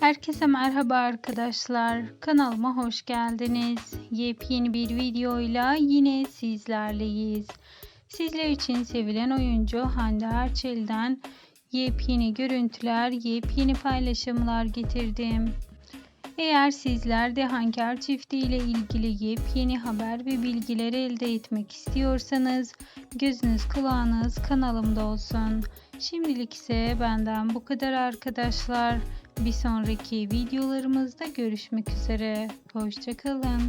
Herkese merhaba arkadaşlar. Kanalıma hoş geldiniz. Yepyeni bir videoyla yine sizlerleyiz. Sizler için sevilen oyuncu Hande Erçel'den yepyeni görüntüler, yepyeni paylaşımlar getirdim. Eğer sizler de Hanker çifti ile ilgili yepyeni haber ve bilgiler elde etmek istiyorsanız gözünüz kulağınız kanalımda olsun. Şimdilik ise benden bu kadar arkadaşlar. Bir sonraki videolarımızda görüşmek üzere. Hoşçakalın.